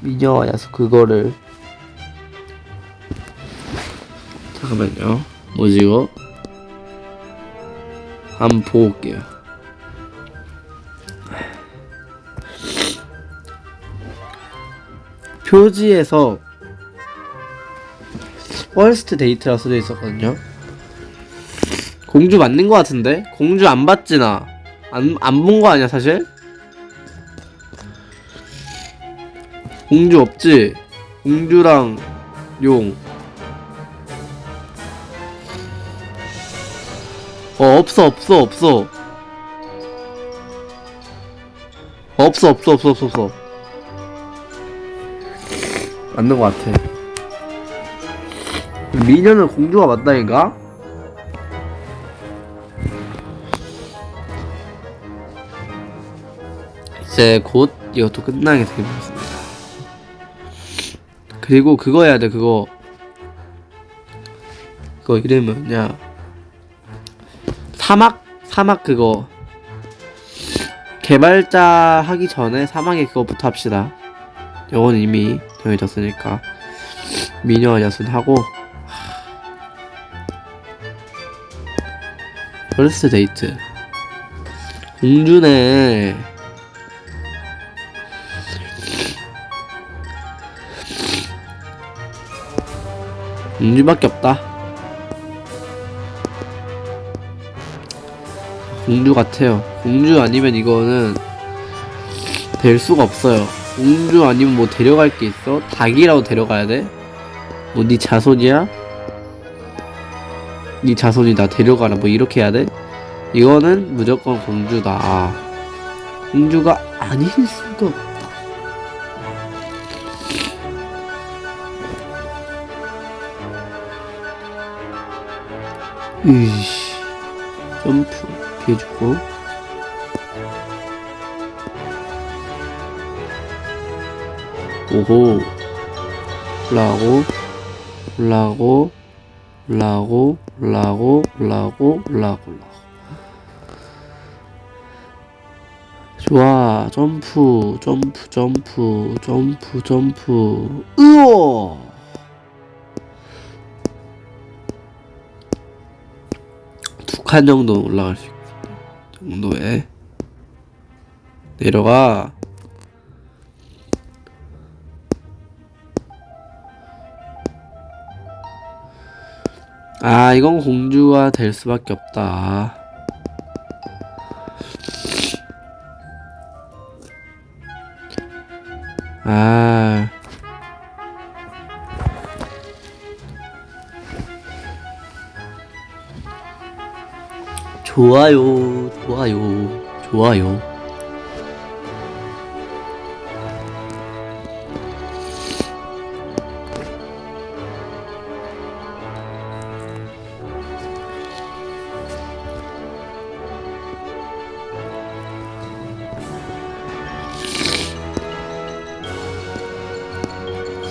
미녀와 야수 그거를 잠깐만요. 뭐지 이거? 한번 보고 올게요. 표지에서 퍼스트 데이트라 써져 있었거든요 공주 맞는 거 같은데? 공주 안 봤지 나? 안, 안 본 거 아니야 사실? 공주 없지? 공주랑 용. 어, 없어, 없어, 없어. 없어, 없어, 없어, 없어, 없어. 맞는 것 같아. 미녀는 공주가 맞다니까? 이제 곧 이것도 끝나게 되겠습니다. 그리고 그거 해야 돼 그거. 그거 이름이 뭐냐. 사막? 사막 그거. 개발자 하기 전에 사막에 그거부터 합시다. 영어는 이미 정해졌으니까. 미녀 야순 하고. 퍼스트 데이트 공주네 공주밖에 없다. 공주 같아요. 공주 아니면 이거는 될 수가 없어요. 공주 아니면 뭐 데려갈 게 있어? 닭이라도 데려가야 돼? 뭐 네 자손이야? 네 자손이 나 데려가라 뭐 이렇게 해야 돼? 이거는 무조건 공주다. 공주가 아닐 수가 이씨. 점프. 이렇게 해주고. 오호. 올라가고 올라가고 올라가고 올라가고 올라가고 올라가고 올라가고. 좋아. 점프 점프 점프 점프 점프. 으어 칸 정도 올라갈 수 있는 정도에 내려가. 아 이건 공주가 될 수밖에 없다. 아 좋아요, 좋아요, 좋아요.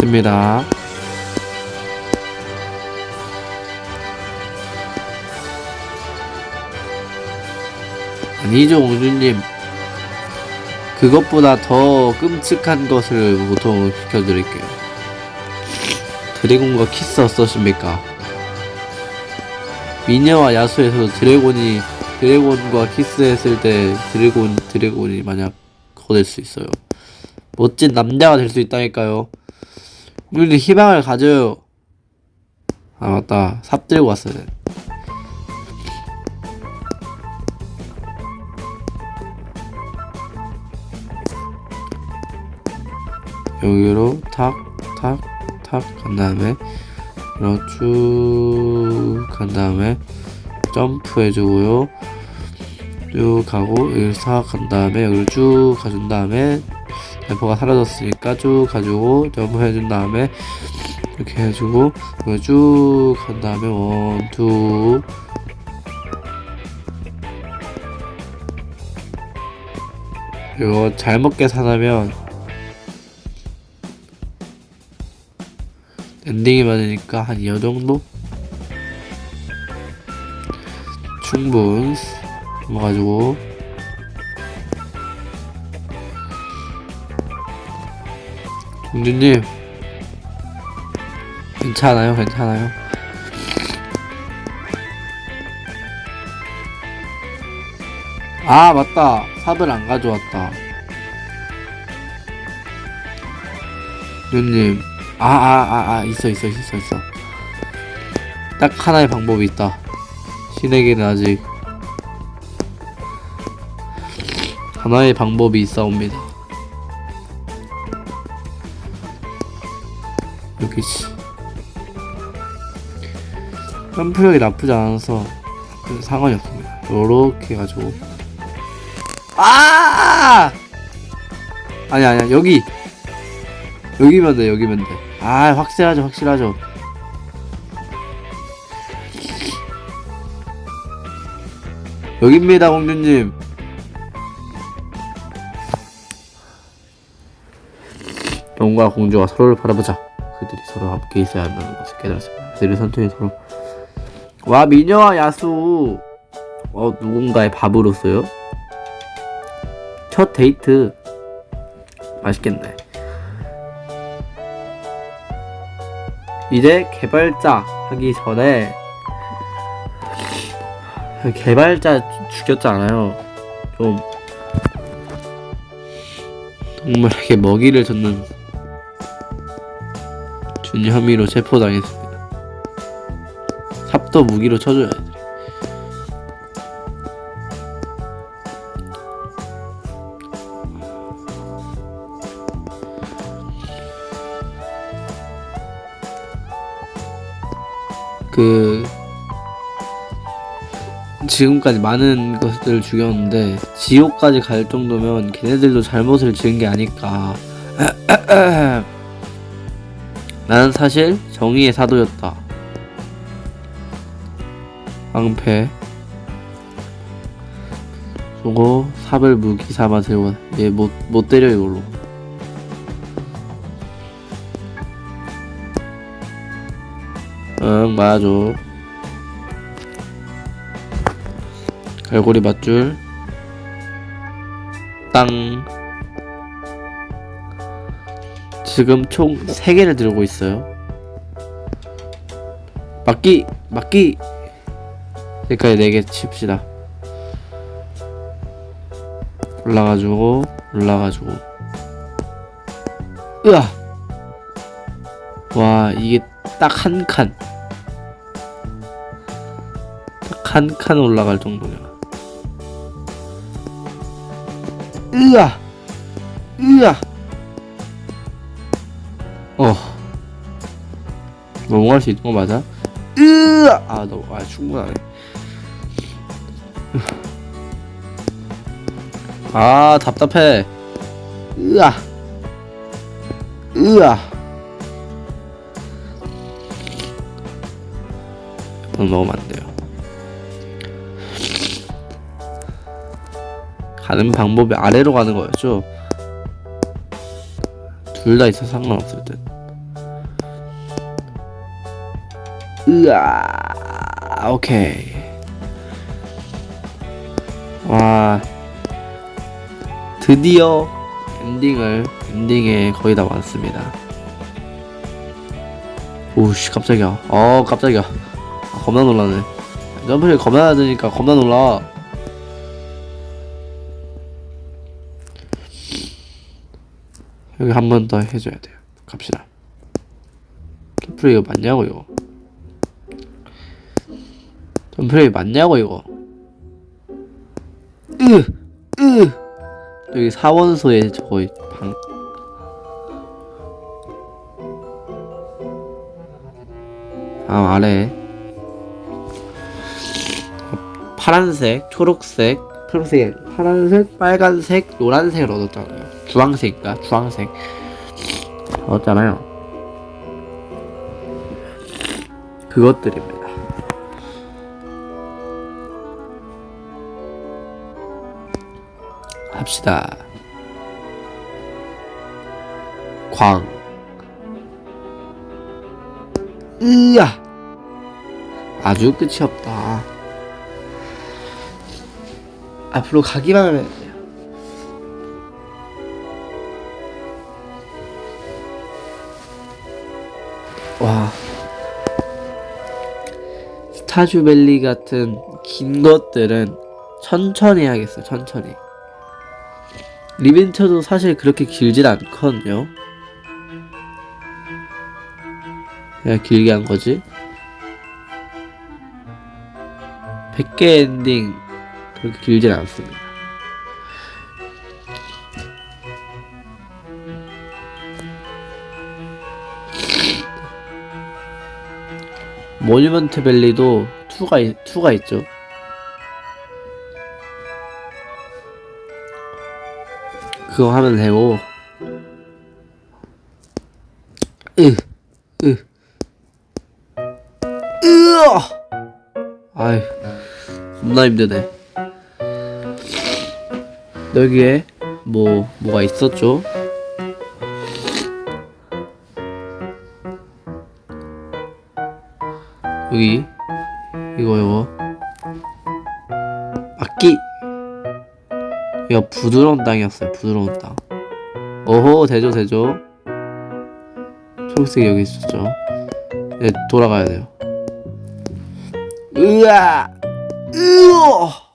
씁니다. 아니죠, 공주님. 그것보다 더 끔찍한 것을 보통 시켜드릴게요. 드래곤과 키스 어떠십니까? 미녀와 야수에서 드래곤이 드래곤과 키스했을 때 드래곤 드래곤이 만약 그거 될 수 있어요. 멋진 남자가 될 수 있다니까요. 우리 희망을 가져요. 아 맞다 삽 들고 왔어야 여기로 탁 탁 탁 간 다음에 이렇게 쭉 간 다음에 점프 해주고요. 쭉 가고 여기를 싹간 다음에 여기를 쭉 가준 다음에 템포가 사라졌으니까 쭉 가지고 점프 해준 다음에 이렇게 해주고 이거 쭉간 다음에 원 투. 이거 잘 먹게 사다면 엔딩이 맞으니까 한 이 정도? 충분 넘어가지고. 종주님 괜찮아요? 괜찮아요? 아 맞다. 삽을 안 가져왔다. 누님 아아 아 아 있어 있어 있어 있어. 딱 하나의 방법이 있다. 신에게는 아직 하나의 방법이 있사옵니다. 여기지 점프력이 나쁘지 않아서 상관이 없습니다. 요렇게 해가지고. 아! 아니 아니야. 여기. 여기면 돼 여기면 돼 아 확실하죠 확실하죠. 여기입니다 공주님. 영과 공주가 서로를 바라보자. 그들이 서로 함께 있어야 한다는 것을 깨달았습니다. 그들의 선택이 서로 와 미녀와 야수. 어 누군가의 밥으로서요? 첫 데이트. 맛있겠네 이제 개발자 하기 전에 개발자 죽였잖아요. 좀 동물에게 먹이를 줬는 준 혐의로 체포당했습니다. 삽도 무기로 쳐줘야 돼 그 지금까지 많은 것들을 죽였는데 지옥까지 갈 정도면 걔네들도 잘못을 지은 게 아닐까. 나는 사실 정의의 사도였다. 깡패. 저거 삽을 무기 삼아 들고 얘못 못 때려 이걸로. 응 맞아. 갈고리 맞줄. 땅. 지금 총 3개를 들고 있어요. 막기 막기. 여기까지 4개 칩시다. 올라가지고 올라가지고. 으아! 와 이게 딱 한 칸. 딱 한 칸 올라갈 정도냐. 으아! 으아! 어. 넘어갈 수 있는 거 맞아? 으아! 아 너 아, 충분하네. 아 답답해. 으아! 으아! 이건 먹으 가는 방법이 아래로 가는 거였죠. 둘 다 있어 서 상관없을 듯. 으아, 오케이. 와, 드디어 엔딩을 엔딩에 거의 다 왔습니다. 오씨 깜짝이야. 어 깜짝이야. 아, 겁나 놀라네. 점프를 겁나 하니까 겁나 놀라. 여기 한 번 더 해줘야 돼요. 갑시다. 점프레이 이거 맞냐고 이거. 점프레이 맞냐고 이거. 으! 으! 여기 사원소에 저거 방 아, 아래 파란색, 초록색, 초록색, 파란색, 빨간색, 노란색을 얻었잖아요. 주황색인가? 주황색 얻었잖아요. 그것들입니다. 합시다. 광. 으아! 아주 끝이 없다. 앞으로 가기만 하면 돼요. 와. 스타주밸리 같은 긴 것들은 천천히 하겠어, 천천히. 리벤처도 사실 그렇게 길진 않거든요. 그냥 길게 한 거지. 100개 엔딩 그렇게 길진 않습니다. 모니먼트 밸리도 2가, 있- 2가 있죠. 그거 하면 되고, 으, 으, 으어! 아이, 겁나 힘드네. 여기에 뭐 뭐가 있었죠? 여기 이거 이거 악기. 이거 부드러운 땅이었어요 부드러운 땅. 오호 되죠 되죠. 초록색 여기 있었죠. 이제 돌아가야 돼요. 으아! 으어